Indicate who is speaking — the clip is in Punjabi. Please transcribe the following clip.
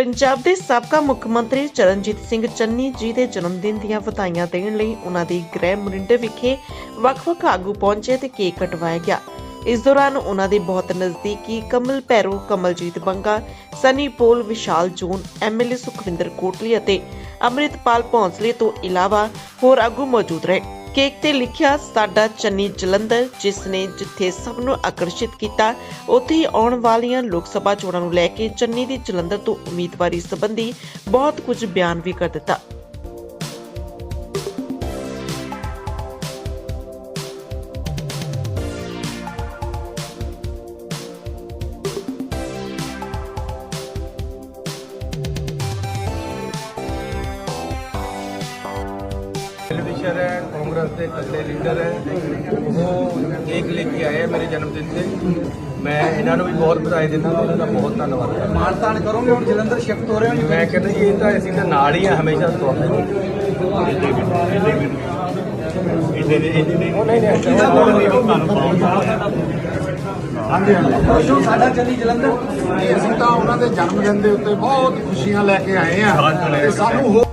Speaker 1: ਪੰਜਾਬ ਦੇ ਸਾਬਕਾ ਮੁੱਖ ਮੰਤਰੀ ਚਰਨਜੀਤ ਸਿੰਘ ਚੰਨੀ ਜੀ ਦੇ ਜਨਮ ਦਿਨ ਦੀਆਂ ਵਧਾਈਆਂ ਦੇਣ ਲਈ ਉਹਨਾਂ ਦੀ ਗ੍ਰਹਿ ਮਰਿੰਡੇ ਵਿਖੇ ਵੱਖ-ਵੱਖ ਆਗੂ ਪਹੁੰਚੇ ਤੇ ਕੇਕ ਕਟਵਾਇਆ ਗਿਆ। ਇਸ ਦੌਰਾਨ ਉਹਨਾਂ ਦੇ ਬਹੁਤ ਨਜ਼ਦੀਕੀ ਕਮਲ ਪੈਰੋ ਕਮਲਜੀਤ ਬੰਗਾ, ਸਨੀ ਪੋਲ, ਵਿਸ਼ਾਲ ਜੋਨ ਐਮਐਲਏ ਸੁਖਵਿੰਦਰ ਕੋਟਲੀ ਅਤੇ ਅੰਮ੍ਰਿਤਪਾਲ ਭੌਂਸਲੇ ਤੋਂ ਇਲਾਵਾ ਹੋਰ ਆਗੂ ਮੌਜੂਦ ਰਹੇ। ਕੇਕ ਤੇ ਲਿਖਿਆ ਸਾਡਾ ਚੰਨੀ ਜਲੰਧਰ, ਜਿਸ ਨੇ ਜਿੱਥੇ ਸਭ ਨੂੰ ਆਕਰਸ਼ਿਤ ਕੀਤਾ, ਉੱਥੇ ਹੀ ਆਉਣ ਵਾਲੀਆਂ ਲੋਕ ਸਭਾ ਚੋਣਾਂ ਨੂੰ ਲੈ ਕੇ ਚੰਨੀ ਦੀ ਜਲੰਧਰ ਤੋਂ ਉਮੀਦਵਾਰੀ ਸੰਬੰਧੀ ਬਹੁਤ ਕੁਝ ਬਿਆਨ ਵੀ ਕਰ ਦਿੱਤਾ।
Speaker 2: ਕਾਂਗਰਸ ਦੇ ਤਗੜੇ ਲੀਡਰ ਹੈ। ਉਹ ਕੇਕ ਲੈ ਕੇ ਆਏ ਹੈ ਮੇਰੇ ਜਨਮ ਦਿਨ ਤੇ। ਮੈਂ ਇਹਨਾਂ ਨੂੰ ਵੀ ਬਹੁਤ ਵਧਾਈ ਦਿੰਦਾ ਉਹਨਾਂ ਦਾ ਬਹੁਤ ਧੰਨਵਾਦ ਕਰਦਾ।
Speaker 3: ਮਾਨਤਾਨ ਕਰੋਗੇ ਹੁਣ ਜਲੰਧਰ ਸ਼ਿਫਟ ਹੋ ਰਹੇ ਹੋ?
Speaker 2: ਮੈਂ ਕਹਿੰਦਾ ਜੀ ਇਹ ਤਾਂ ਅਸੀਂ ਤਾਂ ਨਾਲ ਹੀ ਆ ਹਮੇਸ਼ਾ ਤੁਹਾਡੇ ਉਹ ਨਹੀਂ ਨਹੀਂ
Speaker 4: ਹਾਂਜੀ ਹਾਂਜੀ।
Speaker 3: ਪਰਸੋਂ ਸਾਡਾ ਚੱਲੀ ਜਲੰਧਰ?
Speaker 4: ਅਸੀਂ ਤਾਂ ਉਹਨਾਂ ਦੇ ਜਨਮ ਦਿਨ ਦੇ ਉੱਤੇ ਬਹੁਤ ਖੁਸ਼ੀਆਂ ਲੈ ਕੇ ਆਏ ਆ। ਤੇ ਸਾਨੂੰ